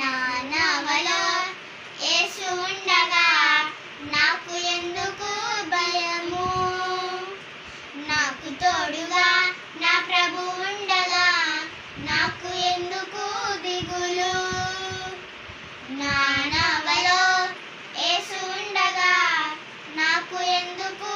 నానవలో యేసు ఉండగా నాకు ఎందుకు భయము? నాకు తోడుగా నా ప్రభు ఉండగా నాకు ఎందుకు దిగులు? నానవలో యేసు ఉండగా నాకు ఎందుకు